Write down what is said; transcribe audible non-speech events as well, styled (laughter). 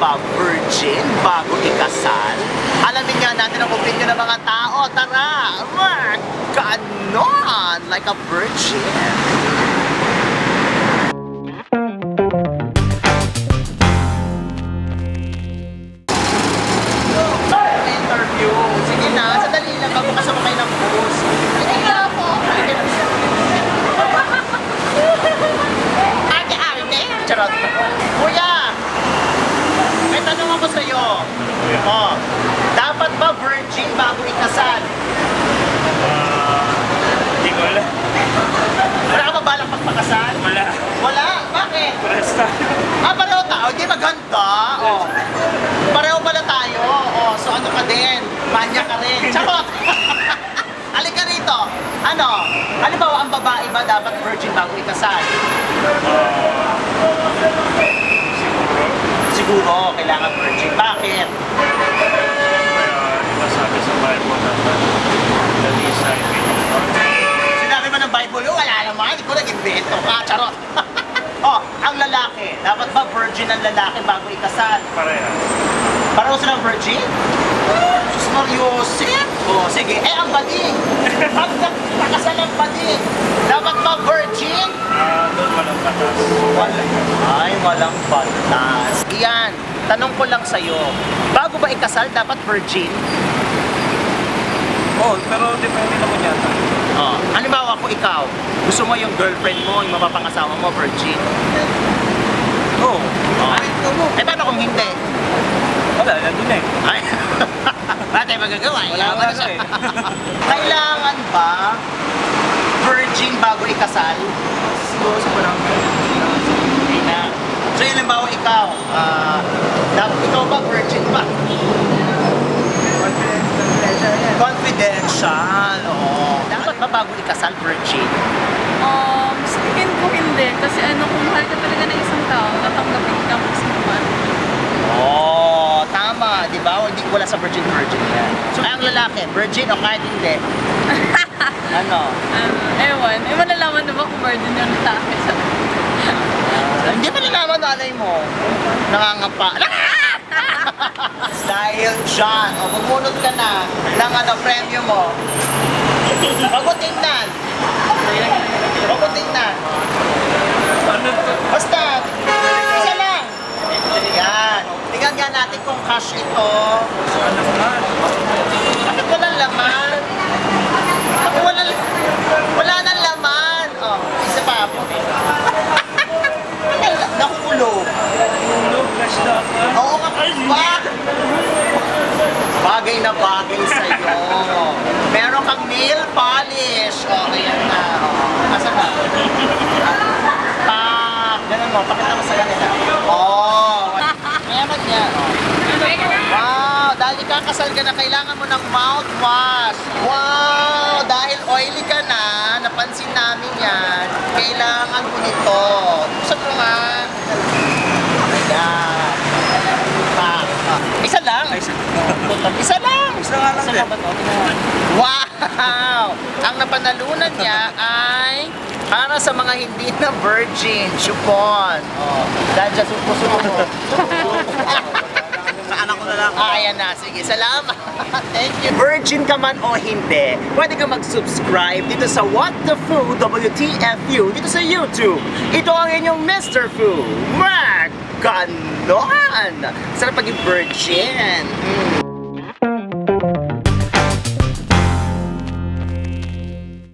ba virgin bago ikasal? Alamin nga natin ang opinion ng mga tao. Tara! Ganon! Like a virgin. Interview. Sige na, sandali lang bago kasama kayo ng bus. Halika na po. Halika na. Ate Arne? Charot. Kuya, ako sa'yo. Oh, dapat ba virgin bago ikasal? Hindi ko alam. Wala ka ba balak magpakasal? Wala. Wala? Bakit? Tayo. Ah, pareho tao. Di maganda. Oh. Pareho pala tayo. Oh, so ano ka din? Manya ka rin. (laughs) Charot! (laughs) Halika rito. Ano? Halimbawa, ang babae ba dapat virgin bago ikasal? Siguro, kailangan virgin. Bakit? Kaya, diba sabi sa Bible naman, that is I Sinabi mo ng Bible, oh, wala naman. Ikaw nag-invento ka. Charot! (laughs) oh, ang lalaki. Dapat ba virgin ang lalaki bago ikasal? Parehas. Pareho silang virgin? Sus Mariosep! Oh, sige. Eh, ang bading! (laughs) Pag nakasal ang bading, dapat ba virgin? Ah, doon walang batas. Wala. Ay, walang batas. Iyan, tanong ko lang sa'yo. Bago ba ikasal, dapat virgin? Oh, pero depende naman yata. Oh. Halimbawa kung ikaw, gusto mo yung girlfriend mo, yung mapapangasawa mo, virgin. Oo. Oh. Eh, paano kung hindi? Wala, nandun na eh. Ay, (laughs) wala tayong magagawa. Wala Yaman na siya. eh. (laughs) Kailangan ba virgin bago ikasal? Siguro sa parang hindi na. So yun halimbawa ikaw, ah, ba virgin ba? Confidential, oo. Dapat ba bago ikasal virgin? Um, sa tingin ko hindi. Kasi ano, kung mahal ka talaga ng isang tao, tatanggapin ka kung sino man. Oo, tama, di ba? Hindi wala sa virgin virgin yan. So ang lalaki, virgin o kahit hindi? (laughs) ano? Ano, ewan. Eh, malalaman na ba kung virgin yung lalaki sa Ah, Hindi pa nalaman nanay mo. Nangangapa. Dahil dyan, o bumunot ka na ng ano, premyo mo. Huwag mo tingnan. Huwag mo tingnan. Basta, isa lang. Yan. Tingnan nga natin kung cash ito. Bakit walang laman? Bakit wala, wala nang laman? Oh, isa pa. (laughs) Nakukulog. Tulog, flash dapat. Bagay na bagay sa'yo. Meron kang nail polish. O, oh, ayan na. Oh. Asa ba? Ah, ganun mo. Pakita mo sa kanila. Oh, meron yan. Wow, dahil ikakasal ka na, kailangan mo ng mouthwash. Wow, dahil oily ka na, napansin namin yan, kailangan mo nito. Gusto mo nga. Ayan. Pa. Ah, Isa lang. Isa. Isa lang. Isa nga lang din. Ba to? Wow! Ang napanalunan niya ay para sa mga hindi na virgin, chupon. Oh, dahil dyan, suko-suko mo. Sa anak ko na lang. Ah, ayan na. Sige, salamat. Thank you. Virgin ka man o hindi, pwede ka mag-subscribe dito sa What the Fu, WTFU, dito sa YouTube. Ito ang inyong Mr. Fu. Mag! Ganon! Sarap paging virgin. Mm.